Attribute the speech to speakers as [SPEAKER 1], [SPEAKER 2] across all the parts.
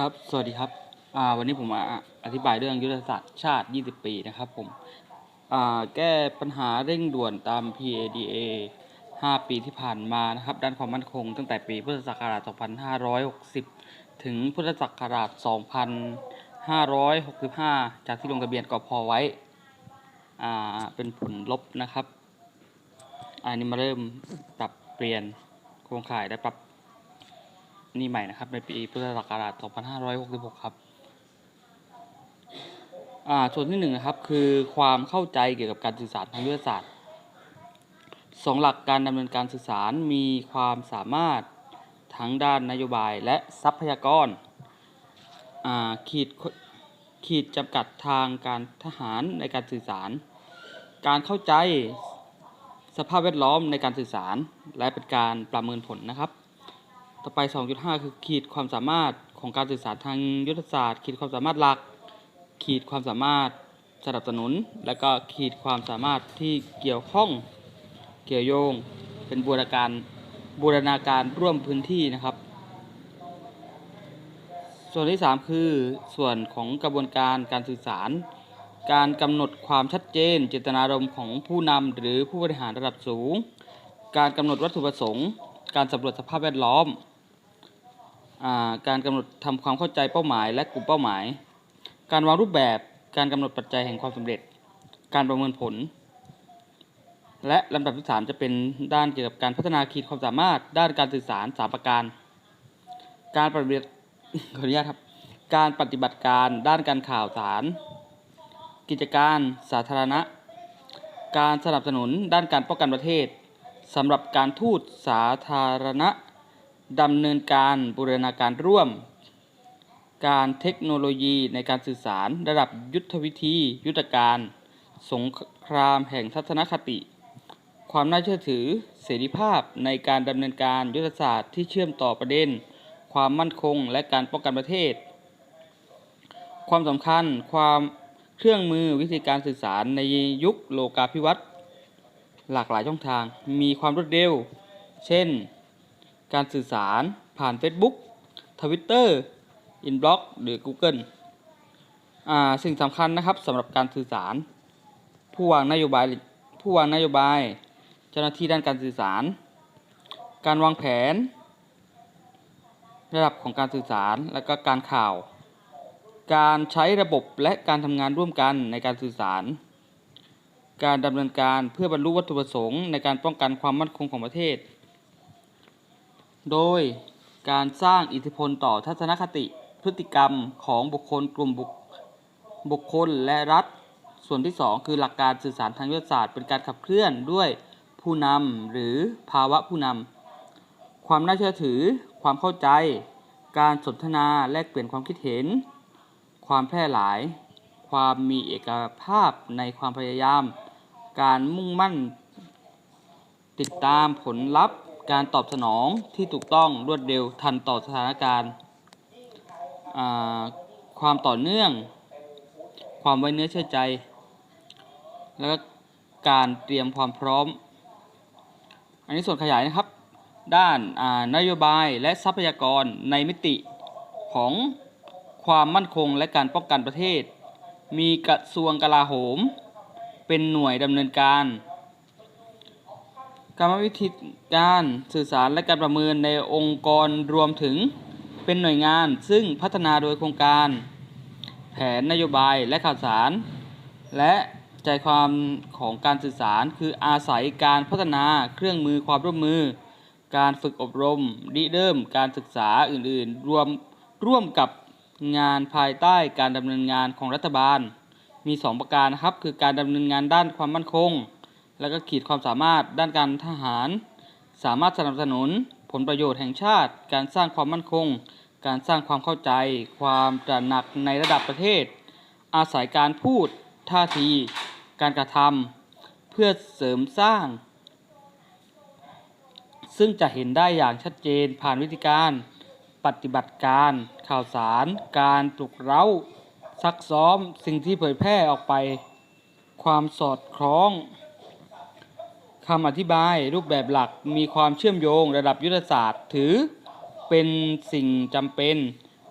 [SPEAKER 1] ครับ สวัสดีครับ วันนี้ผมมาอธิบายเรื่องยุทธศาสตร์ชาติ 20 ปีนะครับผม แก้ปัญหาเร่งด่วนตาม PADA 5 ปีที่ผ่านมานะครับ ด้านความมั่นคงตั้งแต่ปีพุทธศักราช 2560 ถึงพุทธศักราช 2565 จากที่ลงทะเบียนกอพอไว้ เป็นผลลบนะครับ อันนี้มาเริ่มปรับเปลี่ยนโครงข่ายและปรับ นี่ใหม่นะครับในปีพุทธศักราช 2566 ครับอ่าส่วนที่หนึ่งนะครับคือความเข้าใจเกี่ยวกับการสื่อสารทางยุทธศาสตร์สองหลักการดำเนินการสื่อสารมีความสามารถทั้งด้านนโยบายและทรัพยากรอ่าขีดขีดจำกัดทางการทหารในการสื่อสาร การเข้าใจสภาพแวดล้อมในการสื่อสาร และเป็นการประเมินผลนะครับ ต่อไป 2.5 คือขีดความสามารถของการสื่อสารทางยุทธศาสตร์ ขีดความสามารถหลัก ขีดความสามารถสนับสนุน และก็ขีดความสามารถที่เกี่ยวข้องเกี่ยวโยง เป็นบูรณาการบูรณาการร่วมพื้นที่นะครับ ส่วนที่ 3 คือส่วนของกระบวนการการสื่อสาร การกำหนดความชัดเจน เจตนารมณ์ของผู้นำหรือผู้บริหารระดับสูง การกำหนดวัตถุประสงค์ การสำรวจสภาพแวดล้อม การกำหนดทำความเข้าใจเป้าหมาย และกลุ่มเป้าหมาย การวางรูปแบบการกำหนดปัจจัยแห่งความสำเร็จ การประเมินผล และลำดับที่สามจะเป็นด้านเกี่ยวกับการพัฒนาขีดความสามารถ ด้านการสื่อสารสามประการ การปฏิบัติขออนุญาตครับการปฏิบัติการด้านการข่าวสาร กิจการสาธารณะ การสนับสนุนด้านการป้องกันประเทศสำหรับการทูตสาธารณะ ดำเนินการบูรณาการร่วม การเทคโนโลยีในการสื่อสาร ระดับยุทธวิธี ยุทธการ สงครามแห่งทัศนคติ ความน่าเชื่อถือเสรีภาพในการดำเนินการยุทธศาสตร์ที่เชื่อมต่อประเด็น ความมั่นคงและการป้องกันประเทศ ความสำคัญความเครื่องมือวิธีการสื่อสารในยุคโลกาภิวัตน์หลากหลายช่องทางมีความรวดเร็ว เช่น การสื่อสารผ่าน Facebook Twitter Inbox หรือ Google อสิ่งสำคัญนะครับสำหรับการสื่อสาร ผู้วางนโยบายผู้วางนโยบาย เจ้าหน้าที่ด้านการสื่อสาร การวางแผน ระดับของการสื่อสารและก็การข่าว การใช้ระบบและการทำงานร่วมกันในการสื่อสาร การดำเนินการเพื่อบรรลุวัตถุประสงค์ในการป้องกันความมั่นคงของประเทศ โดยการสร้างอิทธิพลต่อทัศนคติพฤติกรรมของบุคคลกลุ่มบุคบุคคลและรัฐ ส่วนที่ 2 คือหลักการสื่อสารทางยุทธศาสตร์เป็นการขับเคลื่อนด้วยผู้นำหรือภาวะผู้นำความน่าเชื่อถือ ความเข้าใจ การสนทนาแลกเปลี่ยนความคิดเห็น ความแพร่หลาย ความมีเอกภาพในความพยายาม การมุ่งมั่น ติดตามผลลัพธ์ การตอบสนองที่ถูกต้องรวดเร็วทันต่อสถานการณ์ ความต่อเนื่อง ความไว้เนื้อเชื่อใจ แล้วก็การเตรียมความพร้อม อันนี้ส่วนขยายนะครับ ด้านานโยบายและทรัพยากรในมิติของความมั่นคงและการป้องกันประเทศ มีกระทรวงกลาโหม เป็นหน่วยดำเนินการ กรรมวิธีการสื่อสารและการประเมินในองค์กรรวมถึงเป็นหน่วยงานซึ่งพัฒนาโดยโครงการ แผนนโยบายและข่าวสาร และใจความของการสื่อสารคืออาศัยการพัฒนาเครื่องมือความร่วมมือ การฝึกอบรมริเริ่มการศึกษาอื่นๆ รวมร่วมกับงานภายใต้การดำเนินงานของรัฐบาล มี 2 ประการนะครับ คือการดำเนินงานด้านความมั่นคง แล้วก็ขีดความสามารถด้านการทหาร สามารถสนับสนุนผลประโยชน์แห่งชาติ การสร้างความมั่นคง การสร้างความเข้าใจ ความตระหนักในระดับประเทศ อาศัยการพูด ท่าที การกระทำเพื่อเสริมสร้าง ซึ่งจะเห็นได้อย่างชัดเจนผ่านวิธีการปฏิบัติการ ข่าวสาร การปลุกเร้า ซักซ้อม สิ่งที่เผยแพร่ออกไป ความสอดคล้อง คำอธิบายรูปแบบหลักมีความเชื่อมโยงระดับยุทธศาสตร์ ถือเป็นสิ่งจำเป็น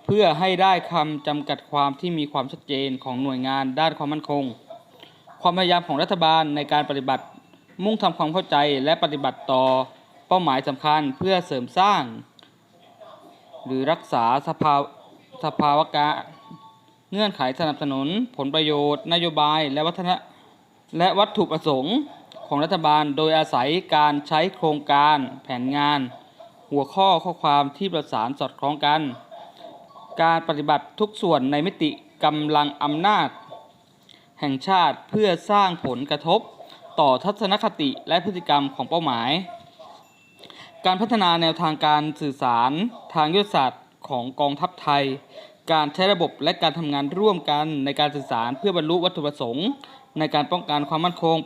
[SPEAKER 1] เพื่อให้ได้คำจำกัดความที่มีความชัดเจนของหน่วยงานด้านความมั่นคง ความพยายามของรัฐบาลในการปฏิบัติมุ่งทำความเข้าใจและปฏิบัติต่อเป้าหมายสำคัญเพื่อเสริมสร้าง หรือรักษาสภาสภาวะการเงื่อนไขสนับสนุน ผลประโยชน์ นโยบายและวัฒนและวัตถุประสงค์ ของรัฐบาล โดยอาศัยการใช้โครงการแผนงาน หัวข้อข้อความที่ประสานสอดคล้องกัน การปฏิบัติทุกส่วนในมิติกำลังอำนาจ แห่งชาติเพื่อสร้างผลกระทบต่อทัศนคติและพฤติกรรมของเป้าหมาย การพัฒนาแนวทางการสื่อสารทางยุทธศาสตร์ของกองทัพไทย การใช้ระบบและการทำงานร่วมกันในการสื่อสารเพื่อบรรลุวัตถุประสงค์ ในการป้องกันความมั่นคง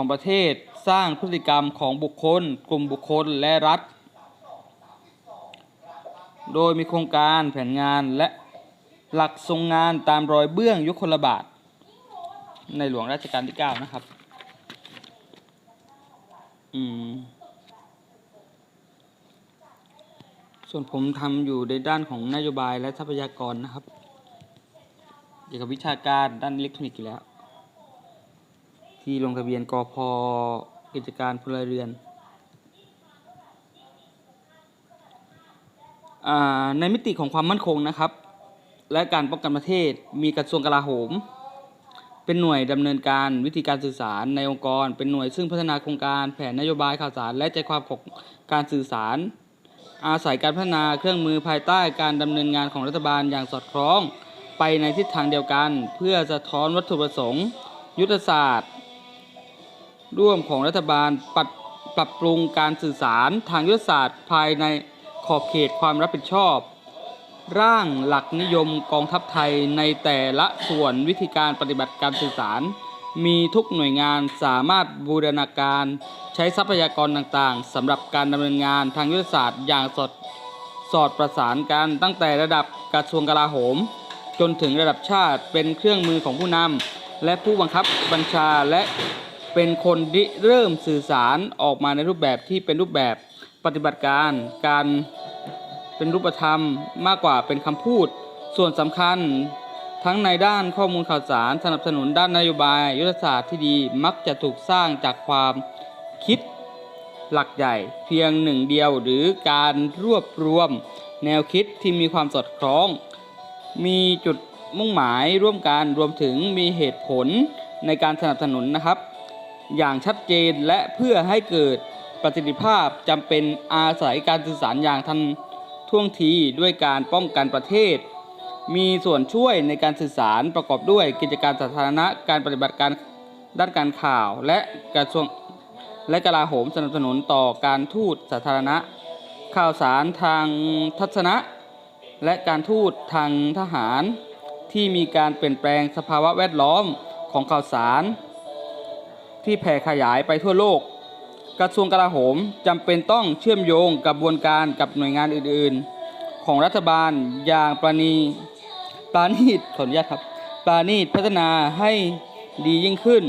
[SPEAKER 1] ของประเทศ สร้างพฤติกรรมของบุคคล กลุ่มบุคคลและรัฐ โดยมีโครงการแผนงานและหลักทรงงานตามรอยเบื้องยุคลบาท ในหลวงรัชกาลที่ 9 นะครับ อืม ส่วนผมทำอยู่ในด้านของนโยบายและทรัพยากรนะครับ เกี่ยวกับวิชาการด้านอิเล็กทรอนิกส์อยู่แล้ว ที่ลงทะเบียนกอพกิจการพลเรือนอในมิติของความมั่นคงนะครับ และการป้องกันประเทศมีกระทรวงกลาโหม เป็นหน่วยดำเนินการวิธีการสื่อสารในองค์กร เป็นหน่วยซึ่งพัฒนาโครงการแผนนโยบายข่าวสาร และใจความของการสื่อสาร อาศัยการพัฒนาเครื่องมือภายใต้การดำเนินงานของรัฐบาลอย่างสอดคล้อง ไปในทิศทางเดียวกัน เพื่อสะท้อนวัตถุประสงค์ ยุทธศาสตร์ ร่วมของรัฐบาลปรับปรับปรุงการสื่อสารทางยุทธศาสตร์ภายในขอบเขตความรับผิดชอบ ร่างหลักนิยมกองทัพไทยในแต่ละส่วนวิธีการปฏิบัติการสื่อสาร มีทุกหน่วยงานสามารถบูรณาการใช้ทรัพยากรต่างๆสำหรับการดำเนินงานทางยุทธศาสตร์อย่างสอดสอดประสานกันตั้งแต่ระดับกระทรวงกลาโหม จนถึงระดับชาติเป็นเครื่องมือของผู้นำและผู้บังคับบัญชาและ เป็นคนริเริ่มสื่อสารออกมาในรูปแบบที่เป็นรูปแบบปฏิบัติการ การเป็นรูปธรรมมากกว่าเป็นคำพูด ส่วนสำคัญทั้งในด้านข้อมูลข่าวสารสนับสนุนด้านนโยบายยุทธศาสตร์ที่ดีมักจะถูกสร้างจากความคิดหลักใหญ่เพียงหนึ่งเดียวหรือการรวบรวมแนวคิดที่มีความสอดคล้อง มีจุดมุ่งหมายร่วมกันรวมถึงมีเหตุผลในการสนับสนุนนะครับ อย่างชัดเจนและเพื่อให้เกิดประสิทธิภาพจำเป็นอาศัยการสื่อสารอย่างทันท่วงทีด้วยการป้องกันประเทศ มีส่วนช่วยในการสื่อสารประกอบด้วยกิจการสาธารณะการปฏิบัติการด้านการข่าว และกระทรวงและกลาโหมสนับสนุนต่อการทูตสาธารณะ ข่าวสารทางทัศนะ และการทูตทางทหาร ที่มีการเปลี่ยนแปลงสภาวะแวดล้อมของข่าวสาร ที่แผ่ขยายไปทั่วโลก กระทรวงกลาโหมจำเป็นต้องเชื่อมโยงกระบวนการกับหน่วยงานอื่นๆ ของรัฐบาลอย่างประณีปราณีตขออนุญาตครับปราณีตพัฒนาให้ดียิ่งขึ้น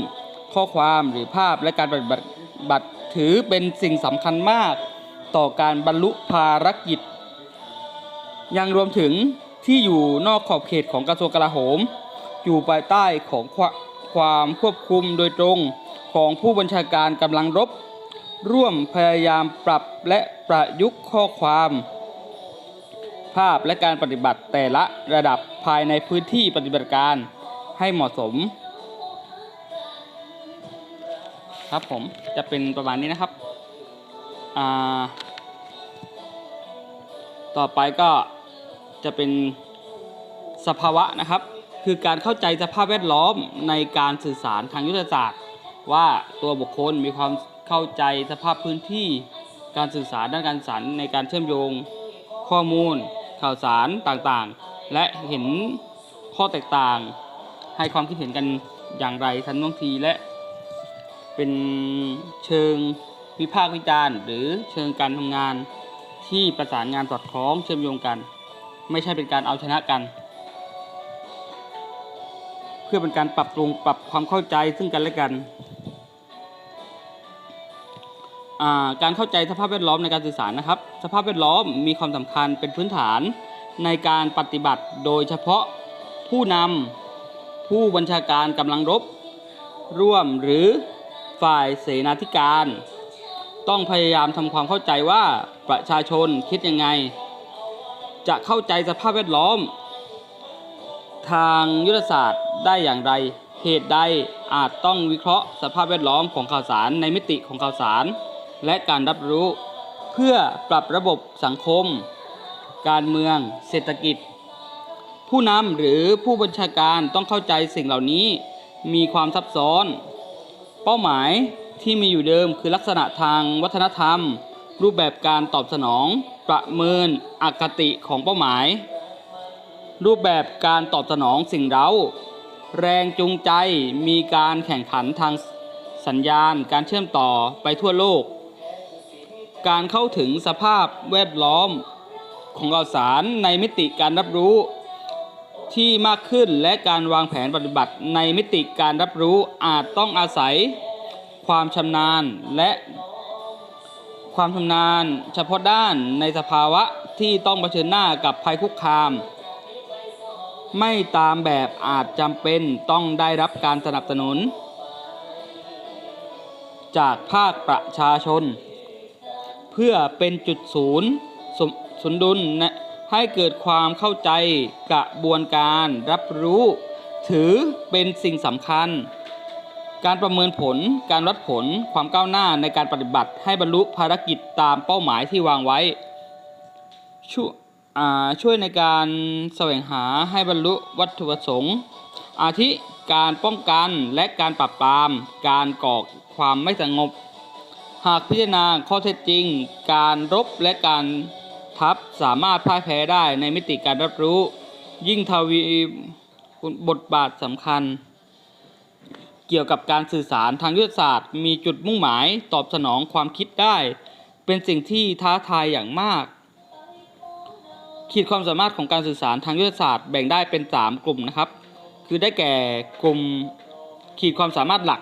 [SPEAKER 1] ข้อความหรือภาพและการปฏิบัติบัตรถือเป็นสิ่งสำคัญมาก ต่อการบรรลุภารกิจ ยังรวมถึงที่อยู่นอกขอบเขตของกระทรวงกลาโหม อยู่ภายใต้ของควความควบคุมโดยตรง ของผู้บัญชาการกำลังรบ ร่วมพยายามปรับและประยุกต์ข้อความ ภาพและการปฏิบัติแต่ละระดับภายในพื้นที่ปฏิบัติการให้เหมาะสม ครับผมจะเป็นประมาณนี้นะครับต่อไปก็จะเป็นสภาวะนะครับ คือการเข้าใจสภาพแวดล้อมในการสื่อสารทางยุทธศาสตร์ ว่าตัวบุคคลมีความเข้าใจสภาพพื้นที่ การสื่อสารด้านการสื่อสารในการเชื่อมโยง ข้อมูล ข่าวสารต่างๆ และเห็นข้อแตกต่าง ให้ความคิดเห็นกันอย่างไรทันท่วงทีและ เป็นเชิงวิพากษ์วิจารณ์ หรือเชิงการทำงานที่ประสานงานสอดคล้องเชื่อมโยงกัน ไม่ใช่เป็นการเอาชนะกัน เพื่อเป็นการปรับปรุงปรับความเข้าใจซึ่งกันและกัน การเข้าใจสภาพแวดล้อมในการสื่อสารนะครับ สภาพแวดล้อมมีความสำคัญเป็นพื้นฐานในการปฏิบัติโดยเฉพาะผู้นำผู้บัญชาการกำลังรบ ร่วมหรือฝ่ายเสนาธิการ ต้องพยายามทำความเข้าใจว่าประชาชนคิดยังไง จะเข้าใจสภาพแวดล้อม ทางยุทธศาสตร์ได้อย่างไรเหตุใดอาจต้องวิเคราะห์สภาพแวดล้อมของข่าวสารในมิติของข่าวสาร และการรับรู้ เพื่อปรับระบบสังคม การเมือง เศรษฐกิจ ผู้นำหรือผู้บัญชาการต้องเข้าใจสิ่งเหล่านี้มีความซับซ้อน เป้าหมายที่มีอยู่เดิมคือลักษณะทางวัฒนธรรม รูปแบบการตอบสนอง ประเมินอคติของเป้าหมาย รูปแบบการตอบสนองสิ่งเร้าแรงจูงใจมีการแข่งขันทางสัญญาณ การเชื่อมต่อไปทั่วโลก การเข้าถึงสภาพแวดล้อมของข่าวสารในมิติการรับรู้ที่มากขึ้นและการวางแผนปฏิบัติในมิติการรับรู้อาจต้องอาศัยความชำนาญและความชำนาญเฉพาะด้านในสภาวะที่ต้องเผชิญหน้ากับภัยคุกคาม ไม่ตามแบบอาจจำเป็นต้องได้รับการสนับสนุน จากภาคประชาชน เพื่อเป็นจุดศูนย์สมดุลนะให้เกิดความเข้าใจกระบวนการรับรู้ ถือเป็นสิ่งสำคัญ การประเมินผลการวัดผลความก้าวหน้าในการปฏิบัติให้บรรลุภารกิจตามเป้าหมายที่วางไว้ ช่วยช่วยในการแสวงหาให้บรรลุวัตถุประสงค์ อาทิการป้องกันและการปราบปราม การก่อความไม่สงบ หากพิจารณาข้อเท็จจริง การรบและการทัพสามารถพ่ายแพ้ได้ในมิติการรับรู้ ยิ่งทวีบทบาทสำคัญ เกี่ยวกับการสื่อสารทางยุทธศาสตร์ มีจุดมุ่งหมายตอบสนองความคิดได้ เป็นสิ่งที่ท้าทายอย่างมาก ขีดความสามารถของการสื่อสารทางยุทธศาสตร์แบ่งได้เป็น 3 กลุ่มนะครับ คือได้แก่กลุ่มขีดความสามารถหลัก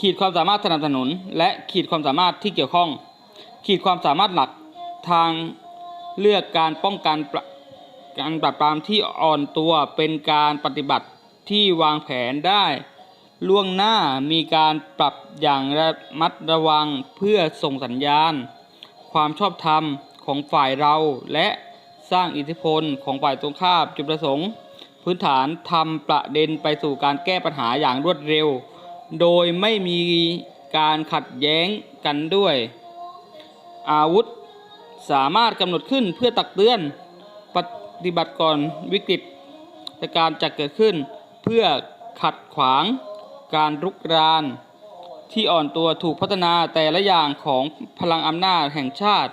[SPEAKER 1] ขีดความสามารถสนับสนุน และขีดความสามารถที่เกี่ยวข้อง ขีดความสามารถหลักทางเลือกการป้องกันการปราบปรามที่อ่อนตัวเป็นการปฏิบัติที่วางแผนได้ ล่วงหน้ามีการปรับอย่างระมัดระวังเพื่อส่งสัญญาณ ความชอบธรรมของฝ่ายเราและสร้างอิทธิพลของฝ่ายตรงข้ามจุดประสงค์ พื้นฐานทำประเด็นไปสู่การแก้ปัญหาอย่างรวดเร็ว โดยไม่มีการขัดแย้งกันด้วย อาวุธสามารถกำหนดขึ้นเพื่อตักเตือนปฏิบัติก่อนวิกฤตการณ์จะเกิดขึ้น เพื่อขัดขวางการรุกราน ที่อ่อนตัวถูกพัฒนาแต่ละอย่างของพลังอำนาจแห่งชาติ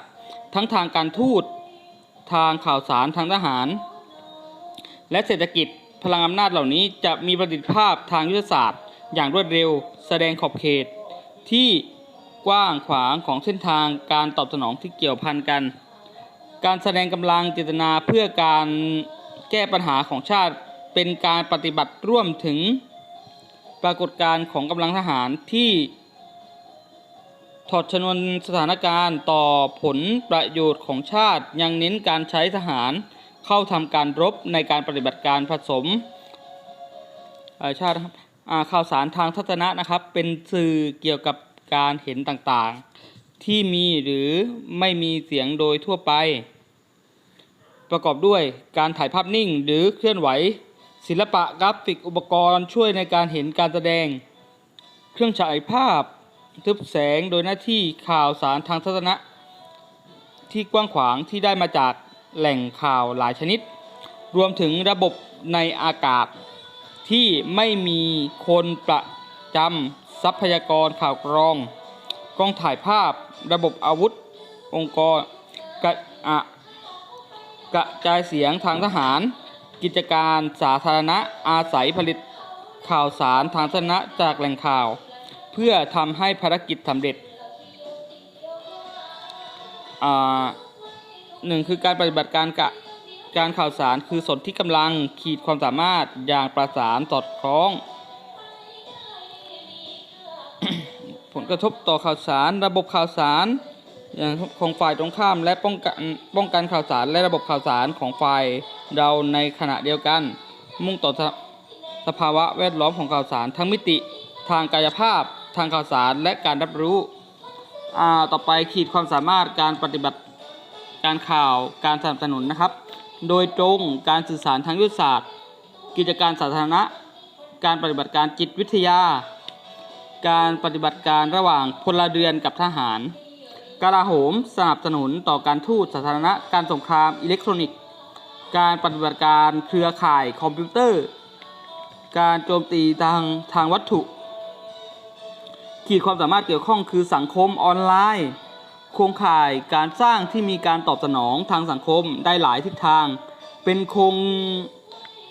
[SPEAKER 1] ทั้งทางการทูตทางข่าวสารทางทหาร และเศรษฐกิจพลังอำนาจเหล่านี้จะมีประสิทธิภาพทางยุทธศาสตร์ อย่างรวดเร็ว แสดงขอบเขต ที่กว้างขวางของเส้นทางการตอบสนองที่เกี่ยวพันกัน การแสดงกำลังเจตนาเพื่อการแก้ปัญหาของชาติเป็นการปฏิบัติร่วมถึงปรากฏการณ์ของกำลังทหารที่ถอดชนวนสถานการณ์ต่อผลประโยชน์ของชาติยังเน้นการใช้ทหารเข้าทำการรบในการปฏิบัติการผสมชาติครับ ข่าวสารทางทัศนะนะครับ เป็นสื่อเกี่ยวกับการเห็นต่างๆ ที่มีหรือไม่มีเสียงโดยทั่วไป ประกอบด้วยการถ่ายภาพนิ่งหรือเคลื่อนไหว ศิลปะกราฟิกอุปกรณ์ช่วยในการเห็นการแสดง เครื่องฉายภาพทึบแสงโดยหน้าที่ข่าวสารทางทัศนะ ที่กว้างขวางที่ได้มาจากแหล่งข่าวหลายชนิด รวมถึงระบบในอากาศ ที่ไม่มีคนประจำทรัพยากรข่าวกรองกล้องถ่ายภาพระบบอาวุธ องค์กรกระอะกระจายเสียงทางทหาร กิจการสาธารณะอาศัยผลิตข่าวสารทางสาธารณะจากแหล่งข่าว เพื่อทำให้ภารกิจสำเร็จหนึ่งคือการปฏิบัติการกะ การข่าวสารคือสนที่กำลังขีดความสามารถอย่างประสานสอดคล้อง ผลกระทบต่อข่าวสารระบบข่าวสารอย่างของฝ่ายตรงข้ามและป้องกันป้องกันข่าวสารและระบบข่าวสารของฝ่ายเราในขณะเดียวกัน มุ่งต่อสสภาวะแวดล้อมของข่าวสารทั้งมิติ ทางกายภาพ ทางข่าวสารและการรับรู้ต่อไปขีดความสามารถการปฏิบัติการข่าวการสนับสนุนนะครับ โดยตรงการสื่อสารทางยุทธศาสตร์ กิจการสาธารณะ การปฏิบัติการจิตวิทยา การปฏิบัติการระหว่างพลเรือนกับทหารกลาโหมสนับสนุนต่อการทูตสาธารณะ การสงครามอิเล็กทรอนิกส์ การปฏิบัติการเครือข่ายคอมพิวเตอร์ การโจมตีทางทางวัตถุ ขีดความสามารถเกี่ยวข้องคือสังคมออนไลน์ โครงข่ายการสร้างที่มีการตอบสนองทางสังคมได้หลายทิศทาง เป็นโครง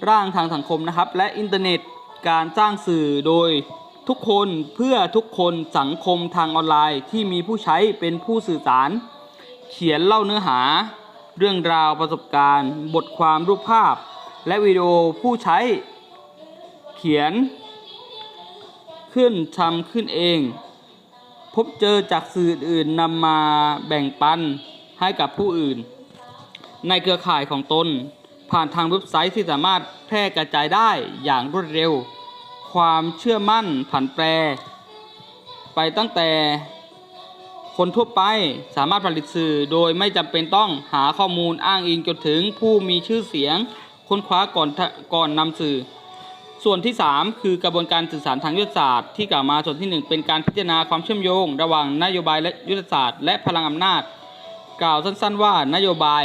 [SPEAKER 1] ร่างทางสังคมนะครับ และอินเทอร์เน็ตการสร้างสื่อโดยทุกคนเพื่อทุกคนสังคมทางออนไลน์ ที่มีผู้ใช้เป็นผู้สื่อสาร เขียนเล่าเนื้อหา เรื่องราวประสบการณ์ บทความรูปภาพ และวิดีโอผู้ใช้ เขียน ขึ้นทำขึ้นเอง พบเจอจากสื่ออื่นนำมาแบ่งปันให้กับผู้อื่น ในเครือข่ายของตน ผ่านทางเว็บไซต์ที่สามารถแพร่กระจายได้อย่างรวดเร็ว ความเชื่อมั่นผันแปร ไปตั้งแต่คนทั่วไปสามารถผลิตสื่อโดยไม่จำเป็นต้องหาข้อมูลอ้างอิงจนถึงผู้มีชื่อเสียงค้นคว้าก่อนก่อนนำสื่อ ส่วนที่ 3 คือกระบวนการสื่อสารทางยุทธศาสตร์ที่กล่าวมาส่วนที่ 1 เป็นการพิจารณาความเชื่อมโยง ระหว่างนโยบายและยุทธศาสตร์ และพลังอำนาจ กล่าวสั้นๆ ว่านโยบาย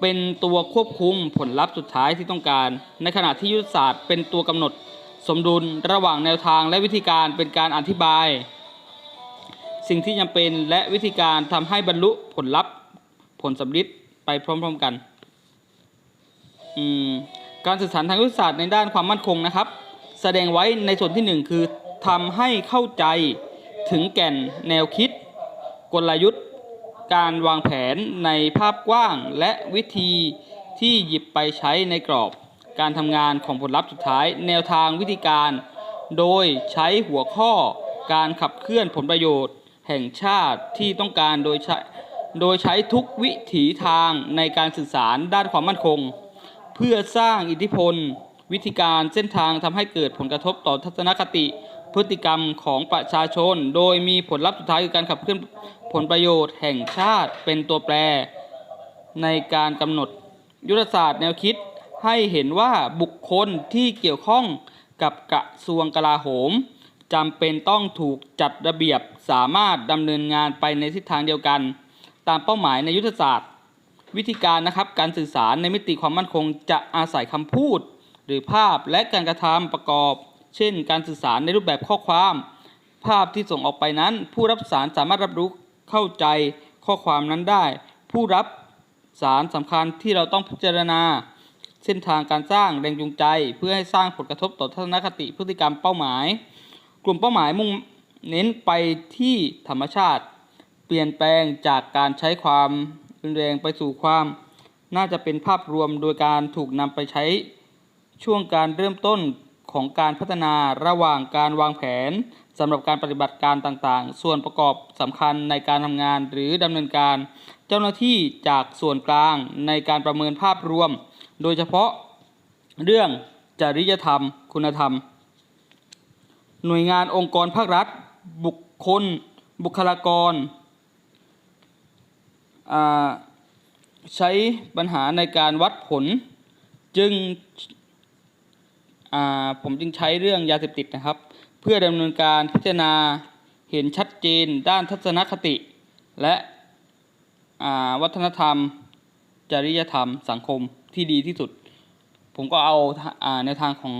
[SPEAKER 1] เป็นตัวควบคุมผลลัพธ์สุดท้ายที่ต้องการ ในขณะที่ยุทธศาสตร์ เป็นตัวกำหนดสมดุลระหว่างแนวทางและวิธีการเป็นการอธิบาย สิ่งที่จำเป็นและวิธีการทำให้บรรลุผลลัพธ์ผลสำลิดไปพร้อมๆกัน อืม การสื่อสารทางยุทธศาสตร์ในด้านความมั่นคงนะครับ แสดงไว้ในส่วนที่หนึ่งคือทำให้เข้าใจถึงแก่นแนวคิด กลยุทธ์ การวางแผนในภาพกว้างและวิธีที่หยิบไปใช้ในกรอบ การทำงานของผลลัพธ์สุดท้าย แนวทางวิธีการ โดยใช้หัวข้อการขับเคลื่อนผลประโยชน์ แห่งชาติที่ต้องการโดยใช้โดยใช้ทุกวิถีทางในการสื่อสารด้านความมั่นคง พื่อสร้างอิทธิพล วิธีการเส้นทางทำให้เกิดผลกระทบต่อทัศนคติ พฤติกรรมของประชาชน โดยมีผลลัพธ์สุดท้ายคือการขับเคลื่อนผลประโยชน์แห่งชาติเป็นตัวแปร ในการกำหนดยุทธศาสตร์แนวคิดให้เห็นว่าบุคคลที่เกี่ยวข้องกับกระทรวงกลาโหมจำเป็นต้องถูกจัดระเบียบสามารถดำเนินงานไปในทิศทางเดียวกัน ตามเป้าหมายในยุทธศาสตร์ วิธีการนะครับการสื่อสารในมิติความมั่นคงจะอาศัยคำพูด หรือภาพและการกระทำประกอบ เช่น การสื่อสารในรูปแบบข้อความ ภาพที่ส่งออกไปนั้น ผู้รับสารสามารถรับรู้เข้าใจข้อความนั้นได้ ผู้รับสารสำคัญที่เราต้องพิจารณา เส้นทางการสร้างแรงจูงใจ เพื่อให้สร้างผลกระทบต่อทัศนคติพฤติกรรมเป้าหมาย กลุ่มเป้าหมายมุ่งเน้นไปที่ธรรมชาติ เปลี่ยนแปลงจากการใช้ความ รุนแรงไปสู่ความ น่าจะเป็นภาพรวมโดยการถูกนำไปใช้ ช่วงการเริ่มต้นของการพัฒนาระหว่างการวางแผนสำหรับการปฏิบัติการต่างๆ ส่วนประกอบสำคัญในการทำงานหรือดำเนินการ เจ้าหน้าที่จากส่วนกลางในการประเมินภาพรวม โดยเฉพาะเรื่องจริยธรรม คุณธรรม หน่วยงานองค์กรภาครัฐ บุคคล บุคลากร ใช้ปัญหาในการวัดผลจึงผมจึงใช้เรื่องยาเสพติดนะครับ เพื่อดำเนินการพิจารณาเห็นชัดเจนด้านทัศนคติ และวัฒนธรรม จริยธรรม สังคมที่ดีที่สุด ผมก็เอาอาแนวทางของ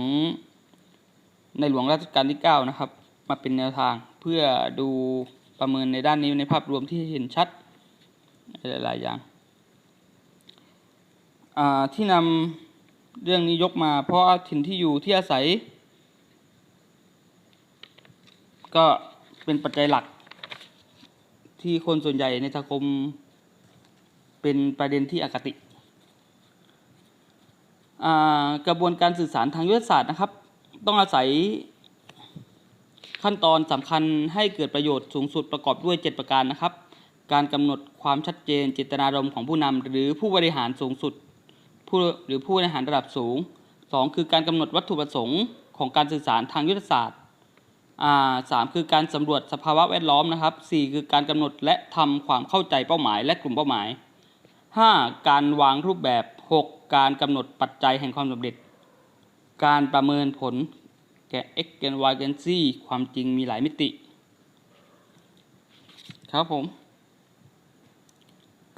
[SPEAKER 1] ในหลวงรัชกาลที่ 9 นะครับ มาเป็นแนวทางเพื่อดูประเมินในด้านนี้ในภาพรวมที่เห็นชัด หลาย ๆ อย่างาที่นำเรื่องนี้ยกมาเพราะถิ่นที่อยู่ที่อาศัย ก็เป็นปัจจัยหลัก ที่คนส่วนใหญ่ในสังคมเป็นประเด็นที่อคติกระบวนการสื่อสารทางยุทธศาสตร์นะครับ ต้องอาศัยขั้นตอนสำคัญให้เกิดประโยชน์สูงสุดประกอบด้วย 7 ประการนะครับ การกำหนด ความชัดเจนเจตนารมณ์ของผู้นำหรือผู้บริหารสูงสุดผู้หรือผู้บริหารระดับสูงสองคือการกำหนดวัตถุประสงค์ของการสื่อสารทางยุทธศาสตร์สามคือการสำรวจสภาวะแวดล้อมนะครับสี่คือการกำหนดและทำความเข้าใจเป้าหมาย และกลุ่มเป้าหมายห้าการวางรูปแบบหกการกำหนดปัจจัยแห่งความสำเร็จ การประเมินผลแก่ x แกน y แกน z ความจริงมีหลายมิติ ครับผม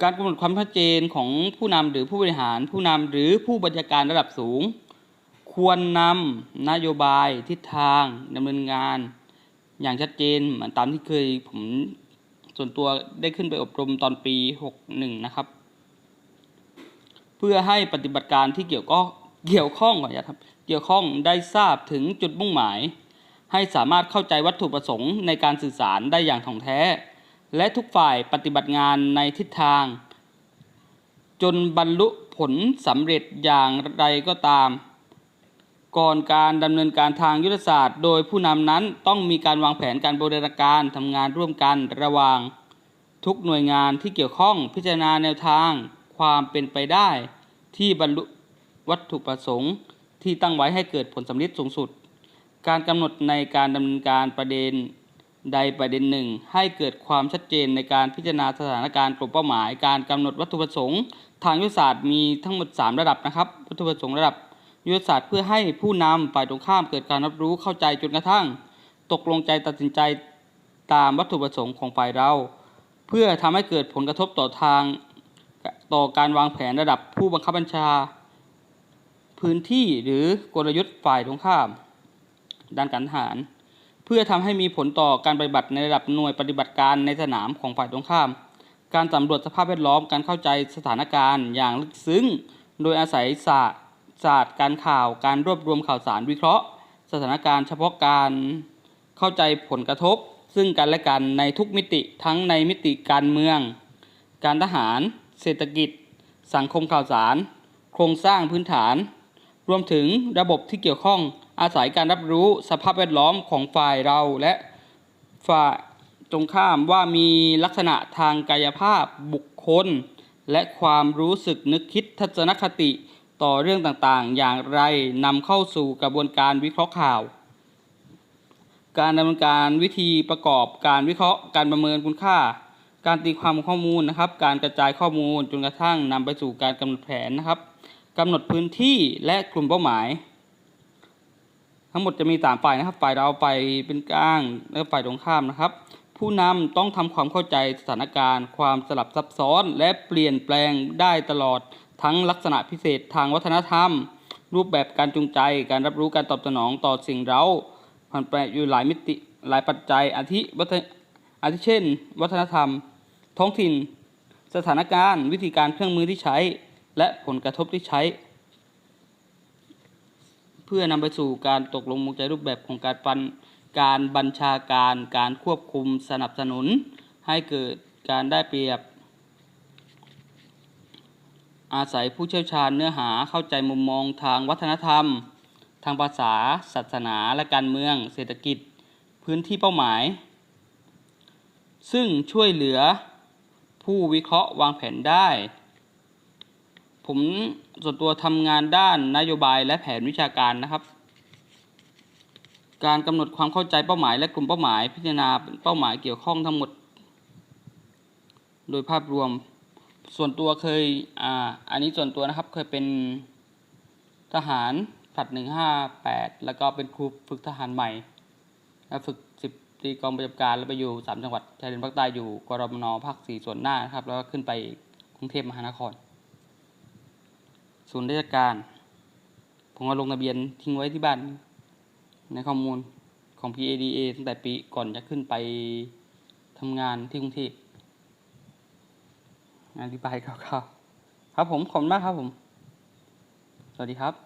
[SPEAKER 1] การกำหนดความชัดเจนของผู้นำหรือผู้บริหาร ผู้นำหรือผู้บัญชาการระดับสูง ควรนำนโยบายทิศทางดำเนินงาน อย่างชัดเจนเหมือนตามที่เคยผมส่วนตัวได้ขึ้นไปอบรมตอนปี 61 นะครับ เพื่อให้ปฏิบัติการที่เกี่ยวก็เกี่ยวข้องก่อนนะครับ เกี่ยวข้องได้ทราบถึงจุดมุ่งหมาย ให้สามารถเข้าใจวัตถุประสงค์ในการสื่อสารได้อย่างถ่องแท้ และทุกฝ่ายปฏิบัติงานในทิศทาง จนบรรลุผลสำเร็จอย่างไรก็ตาม ก่อนการดำเนินการทางยุทธศาสตร์ โดยผู้นำนั้นต้องมีการวางแผนการบริหารการทำงานร่วมกันระหว่าง ทุกหน่วยงานที่เกี่ยวข้องพิจารณาแนวทาง ความเป็นไปได้ ที่บรรลุวัตถุประสงค์ที่ตั้งไว้ให้เกิดผลสำเร็จสูงสุด การกำหนดในการดำเนินการประเด็น ใดประเด็นหนึ่ง ให้เกิดความชัดเจนในการพิจารณาสถานการณ์กลุ่มเป้าหมาย การกำหนดวัตถุประสงค์ ทางยุทธศาสตร์มีทั้งหมด 3 ระดับนะครับ วัตถุประสงค์ระดับยุทธศาสตร์เพื่อให้ผู้นำฝ่ายตรงข้ามเกิดการรับรู้เข้าใจจนกระทั่ง ตกลงใจตัดสินใจตามวัตถุประสงค์ของฝ่ายเรา เพื่อทำให้เกิดผลกระทบต่อทางต่อการวางแผนระดับผู้บังคับบัญชา พื้นที่หรือกลยุทธ์ฝ่ายตรงข้าม ด้านการทหาร เพื่อทำให้มีผลต่อการปฏิบัติในระดับหน่วยปฏิบัติการในสนามของฝ่ายตรงข้าม การสำรวจสภาพแวดล้อมการเข้าใจสถานการณ์อย่างลึกซึ้ง โดยอาศัยศาสตร์ศาสตร์การข่าวการรวบรวมข่าวสารวิเคราะห์ สถานการณ์เฉพาะการเข้าใจผลกระทบ ซึ่งกันและกันในทุกมิติทั้งในมิติการเมือง การทหาร เศรษฐกิจ สังคมข่าวสาร โครงสร้างพื้นฐาน รวมถึงระบบที่เกี่ยวข้อง อาศัยการรับรู้สภาพแวดล้อมของฝ่ายเราและฝ่ายตรงข้ามว่ามีลักษณะทางกายภาพบุคคล และความรู้สึกนึกคิดทัศนคติต่อเรื่องต่างๆ อย่างไรนำเข้าสู่กระบวนการวิเคราะห์ข่าว การดำเนินการวิธีประกอบการวิเคราะห์ การประเมินคุณค่า การตีความข้อมูลนะครับ การกระจายข้อมูลจนกระทั่งนำไปสู่การกำหนดแผนนะครับกำหนดพื้นที่และกลุ่มเป้าหมาย ทั้งหมดจะมีสามฝ่ายนะครับ ฝ่ายเราฝ่ายเป็นกลาง และฝ่ายตรงข้ามนะครับ ผู้นำต้องทำความเข้าใจสถานการณ์ ความสลับซับซ้อน และเปลี่ยนแปลงได้ตลอดทั้งลักษณะพิเศษทางวัฒนธรรม รูปแบบการจูงใจ การรับรู้การตอบสนองต่อสิ่งเร้าผ่านไปอยู่หลายมิติหลายปัจจัยอาทิวัฒนอาทิเช่น วัฒนธรรม ท้องถิ่น สถานการณ์ วิธีการเครื่องมือที่ใช้ และผลกระทบที่ใช้ เพื่อนำไปสู่การตกลงมงใจรูปแบบของการปันการบัญชาการการควบคุมสนับสนุน ให้เกิดการได้เปรียบ อาศัยผู้เชี่ยวชาญเนื้อหาเข้าใจมุมมองทางวัฒนธรรม ทางภาษา ศาสนาและการเมือง เศรษฐกิจ พื้นที่เป้าหมาย ซึ่งช่วยเหลือผู้วิเคราะห์วางแผนได้ ผมส่วนตัวทำงานด้านนโยบายและแผนวิชาการนะครับ การกำหนดความเข้าใจเป้าหมาย และกลุ่มเป้าหมาย พิจารณาเป้าหมายเกี่ยวข้องทั้งหมด โดยภาพรวม ส่วนตัวเคยอ่าอันนี้ส่วนตัวนะครับเคยเป็นทหารผลัดหนึ่งห้าแปดแล้วก็เป็นครูฝึกทหารใหม่แล้วฝึกสิบตรีกองประจำการแล้วไปอยู่สามจังหวัดชายแดนภาคใต้อยู่กรมนภาคสี่ส่วนหน้านะครับ แล้วก็ขึ้นไปกรุงเทพมหานคร ศูนย์ราชการ ผมก็ลงทะเบียนทิ้งไว้ที่บ้าน ในข้อมูลของ PADA ตั้งแต่ปีก่อนจะขึ้นไปทำงานที่กรุงเทพอธิบายคร่าวๆครับผมขอบคุณมากครับผม สวัสดีครับ